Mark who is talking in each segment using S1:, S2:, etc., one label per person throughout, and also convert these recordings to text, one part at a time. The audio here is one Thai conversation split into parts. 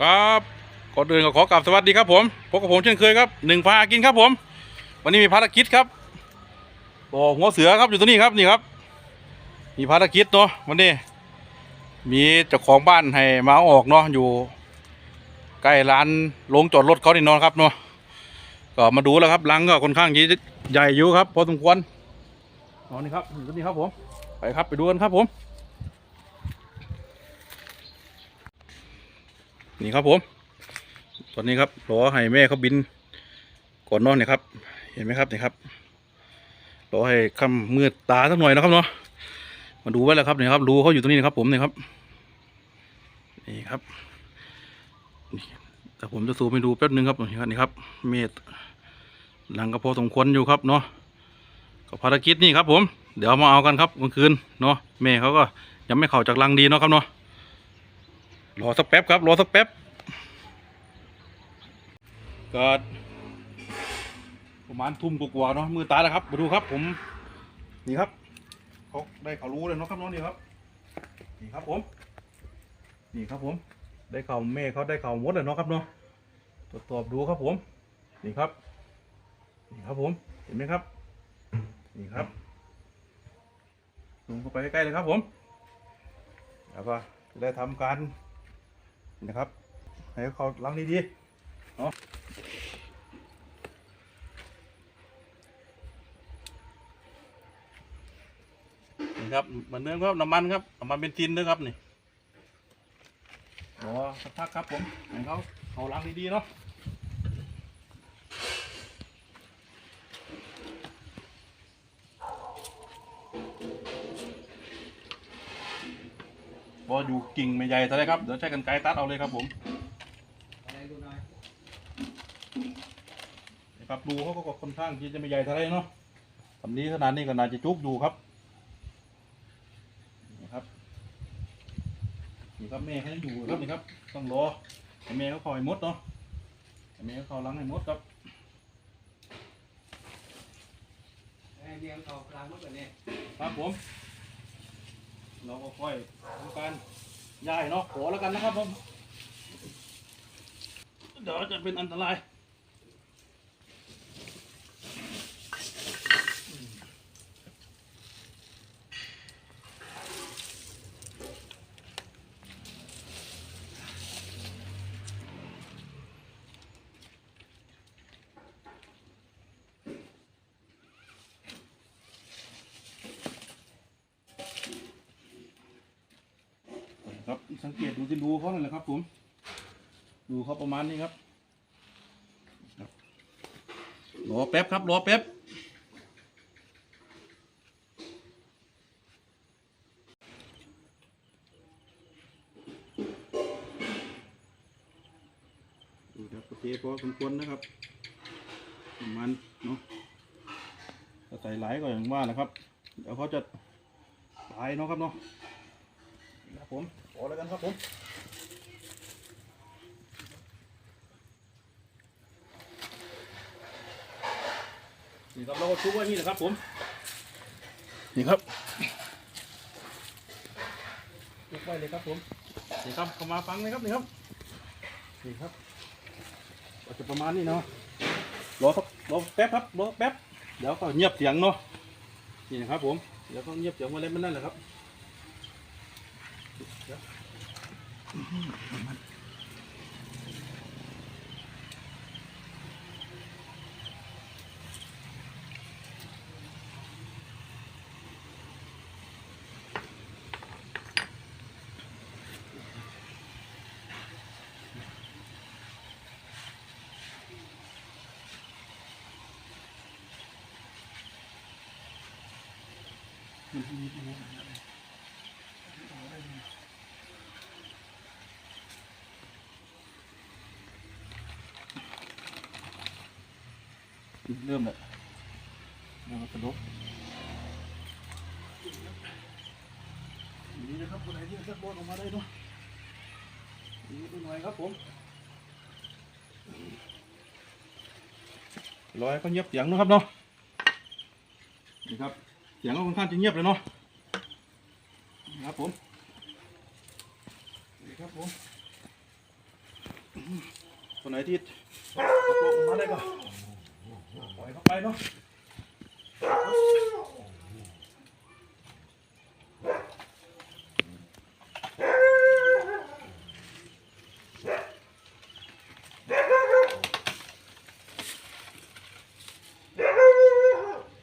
S1: ครับก่อนอื่นก็ขอกราบสวัสดีครับผมพบกับผมเช่นเคยครับหนึ่งพากินครับผม วันนี้มีภารกิจครับต่อหัวเสือครับอยู่ตรงนี้ครับนี่ครับ มีภารกิจเนาะวันนี้ มีเจ้าของบ้านให้มาเอาออกเนาะอยู่ ใกล้ร้านโรงจอดรถเขานี่นอนครับเนาะก็มาดูแล้วครับหลังก็ค่อนข้างใหญ่อยู่ครับพอสมควรอ๋อนี่ครับอยู่ตรงนี้ครับผมไปครับไปดูกันครับผม นี่ครับผม ตอนนี้ครับรอให้แม่เขาบินก่อนนอนเนี่ยครับ เห็นไหมครับนี่ครับรอให้ค่ำมืดตาสักหน่อยนะครับเนาะมาดูไว้แล้วครับนี่ครับรูเขาอยู่ตรงนี้นะครับผมนี่ครับนี่ครับแต่ผมจะซูมไปดูแป๊บนึงครับนี่ครับนี่ครับเมฆหลังก็พอสมควรอยู่ครับเนาะก็ภารกิจนี่ครับผม เดี๋ยวมาเอากันครับกลางคืนเนาะแม่เขาก็ยังไม่เข้าจากรังดีเนาะครับเนาะ รอสักแป๊บครับ รอสักแป๊บก็ประมาณทุ่มกว่าเนาะมือตาแล้วครับมาดูครับ ผม นี่ครับเขาได้เขารู้เลยเนาะครับน้องนี่ครับนี่ครับผม นี่ครับผม ได้เข่าเมฆเขาได้เข่าหมดเลยเนาะครับเนาะตรวจสอบดูครับผม นี่ครับ นี่ครับผมเห็นไหมครับ นี่ครับลงเข้าไปใกล้ๆเลยครับผมแล้วก็ได้ทำการ นะครับให้เขาล้างดีๆเนาะนี่ครับเหมือนเดิมครับน้ำมันครับน้ำมันเบนซินนะครับนี่รอสักพักครับผมให้เขาเขาล้างดีๆเนาะ บออยู่กิ่งไม่ใหญ่เท่าไรครับ เดี๋ยวใช้กันไกรตัดเอาเลยครับผมนะครับดูเขาก็ค่อนข้างที่จะไม่ใหญ่เท่าไรเนาะทำนี้ขนาดนี้ก็น่าจะจุกอยู่ครับนี่ครับนี่ครับแม่เขายังอยู่ครับนี่ครับ ต้องรอให้แม่เขาคอยมดเนาะให้แม่เขาคอยล้างให้มดครับ
S2: เรียงออกกลางเมื่อกี้เนี่ย
S1: ครับผม เราก็ค่อยทำการย้ายเนาะขอแล้วกันนะครับผมเดี๋ยวจะเป็นอันตราย สังเกตดูที่รูเขานั่นแหละครับ ผม ดูเขาประมาณนี้ครับครับรอแป๊บครับรอแป๊บดูครับโอเคพอสมควรนะครับประมาณเนาะถ้าใส่หลายก็อย่างว่าแหละครับ เดี๋ยวเขาจะตายเนาะครับเนาะ ครับผมขอแล้วกันครับผมนี่ครับเราก็ชุบไว้นี่นะครับผม นี่ครับชุบไว้เลยครับผม นี่ครับเข้ามาฟังเลยครับนี่ครับ นี่ครับก็จะประมาณนี้เนาะ รอสักรอแป๊บครับ รอแป๊บ เดี๋ยวก็เงียบเสียงเนาะ นี่นะครับผม เดี๋ยวก็เงียบเสียงมาเล่นมันนั่นแหละครับ Mm-hmm. เริ่มแล้วเริ่มกระดกนี่นะครับคนไหนที่จะบอลออกมาได้ด้วยนี่ดูหน่อยครับผมรอยก็เงียบเสียงนะครับเนาะนี่ครับเสียงก็ค่อนข้างจะเงียบเลยเนาะนี่ครับผมนี่ครับผมตัวไหนที่ตกลงมาได้ก็ อยเข้าไปเนาะ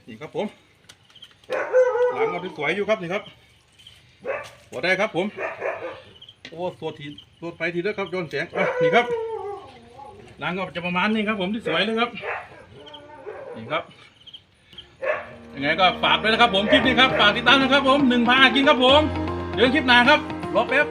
S1: นี่ครับผม หลังเอาที่สวยอยู่ครับนี่ครับหัวได้ครับผม โอ้ตัวทีตัวไปทีแล้วครับโยนเสียงอะนี่ครับหลังก็จะประมาณนี้ครับผมที่สวยเลยครับ นี่ครับยังไงก็ฝากด้วยนะครับผมคลิปนี้ครับฝากติดตามนะครับผมหนึ่งพากินครับผมเดี๋ยวคลิปหน้าครับรอแป๊บ